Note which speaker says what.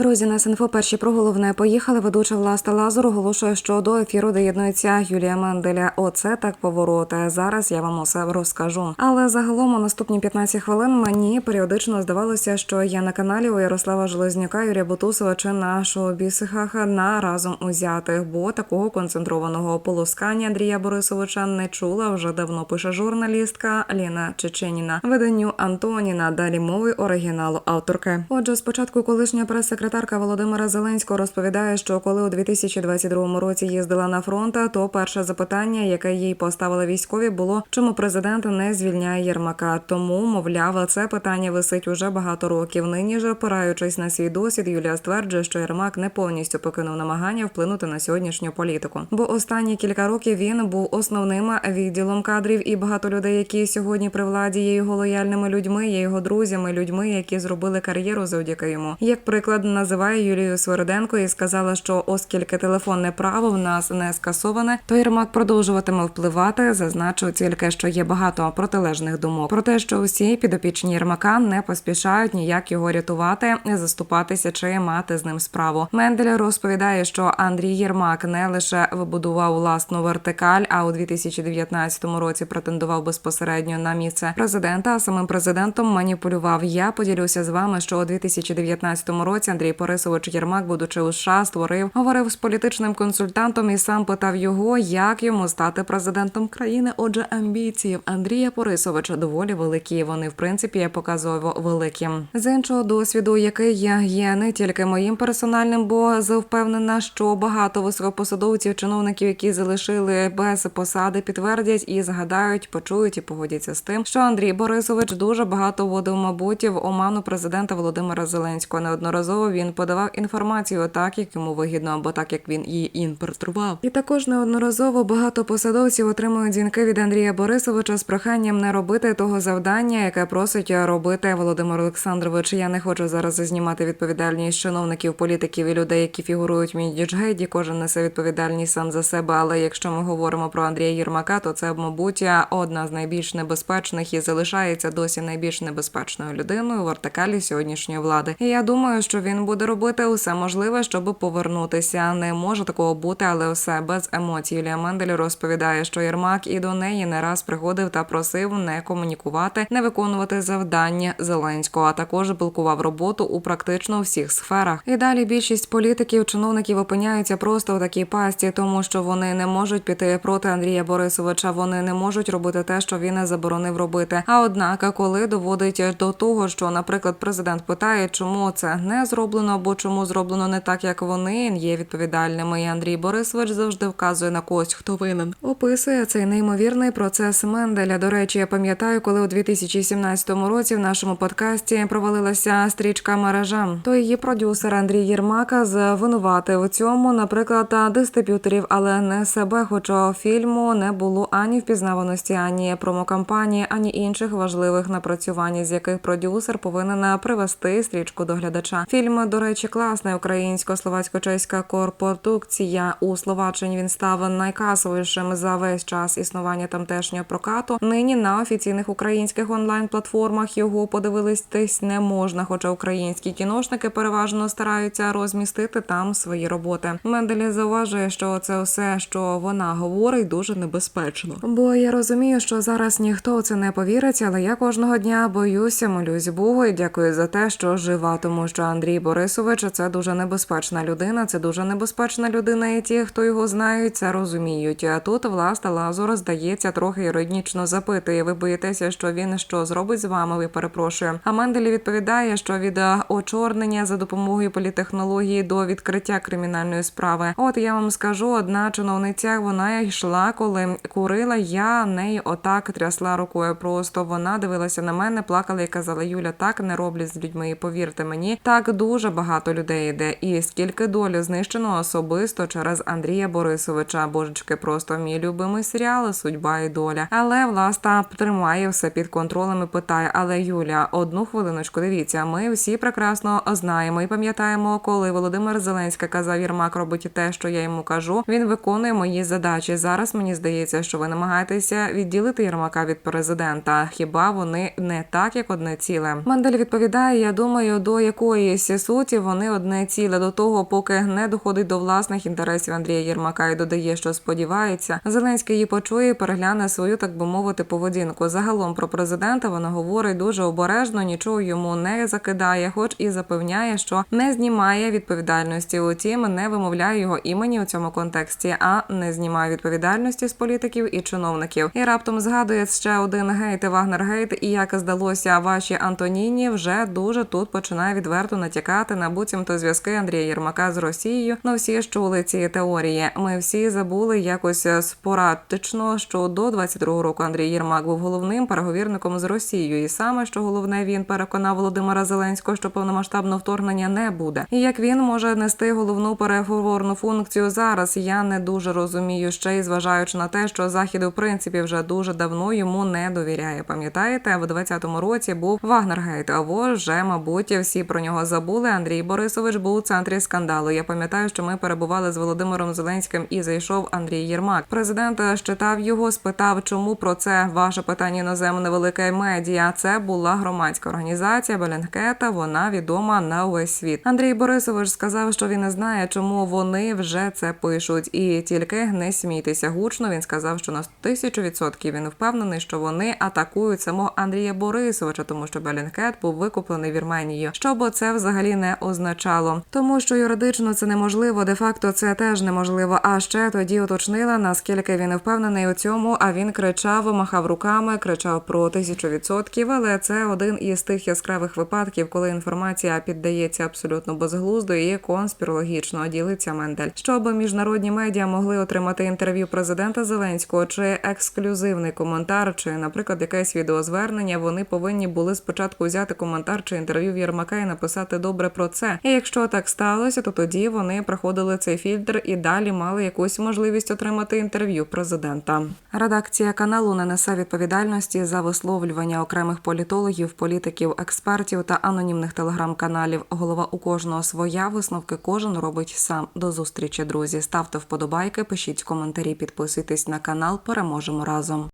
Speaker 1: Друзі, на інфо перші про головне поїхали. Ведуча Власта Лазур оголошує, що до ефіру доєднується Юлія Менделя. Оце так повороти. Зараз я вам усе розкажу. Але загалом у наступні 15 хвилин мені періодично здавалося, що я на каналі у Ярослава Железнюка, Юрія Бутусова чи на шоу-бісихах на разом узятих, бо такого концентрованого полоскання Андрія Борисовича не чула вже давно. Пише журналістка Ліна Чеченіна. Виданню Антоніна. Далі мови оригіналу авторки. Отже, спочатку колишня прес-секретарка Володимира Зеленського розповідає, що коли у 2022 році їздила на фронт, то перше запитання, яке їй поставили військові, було чому президент не звільняє Єрмака. Тому, мовляв, це питання висить уже багато років. Нині ж, опираючись на свій досвід, Юлія стверджує, що Єрмак не повністю покинув намагання вплинути на сьогоднішню політику. Бо останні кілька років він був основним відділом кадрів, і багато людей, які сьогодні при владі є його лояльними людьми, є його друзями, людьми, які зробили кар'єру завдяки йому. Як приклад називає Юлію Свериденко і сказала, що оскільки телефонне право в нас не скасоване, то Єрмак продовжуватиме впливати. Зазначу тільки, що є багато протилежних думок про те, що усі підопічні Єрмака не поспішають ніяк його рятувати, заступатися чи мати з ним справу. Мендель розповідає, що Андрій Єрмак не лише вибудував власну вертикаль, а у 2019 році претендував безпосередньо на місце президента. А самим президентом маніпулював. Я поділюся з вами, що у 2019 році Андрій Борисович Єрмак, будучи у США, створив, говорив з політичним консультантом і сам питав його, як йому стати президентом країни. Отже, амбіції в Андрія Борисовича доволі великі. Вони в принципі є показово великі. З іншого досвіду, який є, є не тільки моїм персональним, бо впевнена, що багато високопосадовців, чиновників, які залишили без посади, підтвердять і згадають, почують і погодяться з тим, що Андрій Борисович дуже багато вводив, мабуть, в оману президента Володимира Зеленського. Неодноразово він подавав інформацію так, як йому вигідно, або так, як він її інтерпретував. І також неодноразово багато посадовців отримують дзвінки від Андрія Борисовича з проханням не робити того завдання, яке просить робити Володимир Олександрович. Я не хочу зараз знімати відповідальність чиновників, політиків і людей, які фігурують в Мідіджгейді. Кожен несе відповідальність сам за себе. Але якщо ми говоримо про Андрія Єрмака, то це, мабуть, одна з найбільш небезпечних і залишається досі найбільш небезпечною людиною в вертикалі сьогоднішньої влади. І я думаю, що він буде робити усе можливе, щоб повернутися. Не може такого бути, але все без емоцій. Юлія Мендель розповідає, що Єрмак і до неї не раз приходив та просив не комунікувати, не виконувати завдання Зеленського, а також блокував роботу у практично всіх сферах. І далі більшість політиків, чиновників опиняються просто у такій пасті, тому що вони не можуть піти проти Андрія Борисовича. Вони не можуть робити те, що він не заборонив робити. А однак, коли доводить до того, що, наприклад, президент питає, чому це не зроблено, або чому зроблено не так, як вони є відповідальними. І Андрій Борисович завжди вказує на когось, хто винен. Описує цей неймовірний процес Менделя. До речі, я пам'ятаю, коли у 2017 році в нашому подкасті провалилася стрічка мережа. То її продюсер Андрій Єрмака звинуватив у цьому, наприклад, дистриб'юторів, але не себе. Хоча фільму не було ані впізнаваності, ані промокампанії, ані інших важливих напрацювань, з яких продюсер повинен привести стрічку до глядача. Фільм, до речі, класний українсько-словацько-чеська корпродукція. У Словаччині він став найкасовішим за весь час існування тамтешнього прокату. Нині на офіційних українських онлайн-платформах його подивились не можна, хоча українські кіношники переважно стараються розмістити там свої роботи. Менделі зауважує, що це все, що вона говорить, дуже небезпечно. Бо я розумію, що зараз ніхто це не повірить, але я кожного дня боюся, молюсь Богу і дякую за те, що жива, тому що Андрій Борисович це дуже небезпечна людина. Це дуже небезпечна людина, і ті, хто його знають, це розуміють. А тут власне Лазур здається трохи іронічно запитує. Ви боїтеся, що він що зробить з вами? Ви перепрошую. А Менделі відповідає, що від е, очорнення за допомогою політехнології до відкриття кримінальної справи. От я вам скажу, одна чиновниця вона йшла, коли курила. Я неї отак трясла рукою. Просто вона дивилася на мене, плакала і казала: Юля, так не роблять з людьми. Повірте мені, так дуже багато людей йде. І скільки долю знищено особисто через Андрія Борисовича. Божечки, просто мій любимий серіал Судьба і доля. Але власта тримає все під контролем і питає: Але Юля, одну хвилиночку, дивіться, ми всі прекрасно знаємо і пам'ятаємо, коли Володимир Зеленський казав Єрмак робить те, що я йому кажу. Він виконує мої задачі. Зараз мені здається, що ви намагаєтеся відділити Єрмака від президента. Хіба вони не так, як одне ціле? Мандель відповідає: я думаю, до якоїсь суті вони одне ціле до того, поки не доходить до власних інтересів Андрія Єрмака і додає, що сподівається, Зеленський її почує і перегляне свою, так би мовити, поведінку. Загалом про президента вона говорить дуже обережно, нічого йому не закидає, хоч і запевняє, що не знімає відповідальності. Утім, не вимовляє його імені у цьому контексті, а не знімає відповідальності з політиків і чиновників. І раптом згадує ще один гейт Вагнергейт, і як здалося, ваші Антоніні вже дуже тут починає відверто натякати на буцімто зв'язки Андрія Єрмака з Росією. Ну всі ж чули ці теорії. Ми всі забули якось спорадично, що до 22-го року Андрій Єрмак був головним переговірником з Росією, і саме що головне він переконав Володимира Зеленського, що повномасштабного вторгнення не буде. І як він може нести головну переговорну функцію зараз, я не дуже розумію. Ще й зважаючи на те, що захід у принципі вже дуже давно йому не довіряє. Пам'ятаєте, в 20-му році був Вагнергейт. А во вже, мабуть, всі про нього забули. Андрій Борисович був у центрі скандалу. Я пам'ятаю, що ми перебували з Володимиром Зеленським і зайшов Андрій Єрмак. Президент щитав його, спитав, чому про це ваше питання іноземне велике медіа. Це була громадська організація Белінгкета. Вона відома на увесь світ. Андрій Борисович сказав, що він не знає, чому вони вже це пишуть, і тільки не смійтеся гучно. Він сказав, що на тисячу відсотків він впевнений, що вони атакують самого Андрія Борисовича, тому що Белінгкет був викуплений Вірменією. Бо це взагалі не означало, тому що юридично це неможливо, де факто це теж неможливо. А ще тоді уточнила наскільки він впевнений у цьому. А він кричав, махав руками, кричав про тисячу відсотків. Але це один із тих яскравих випадків, коли інформація піддається абсолютно безглуздо і конспірологічно ділиться Мендель. Щоб міжнародні медіа могли отримати інтерв'ю президента Зеленського чи ексклюзивний коментар, чи, наприклад, якесь відеозвернення, вони повинні були спочатку взяти коментар чи інтерв'ю в Єрмака і написати добре про це. І якщо так сталося, то тоді вони проходили цей фільтр і далі мали якусь можливість отримати інтерв'ю президента. Редакція каналу не несе відповідальності за висловлювання окремих політологів, політиків, експертів та анонімних телеграм-каналів. Голова у кожного своя висновки кожен робить сам. До зустрічі, друзі. Ставте вподобайки, пишіть коментарі, підписуйтесь на канал. Переможемо разом.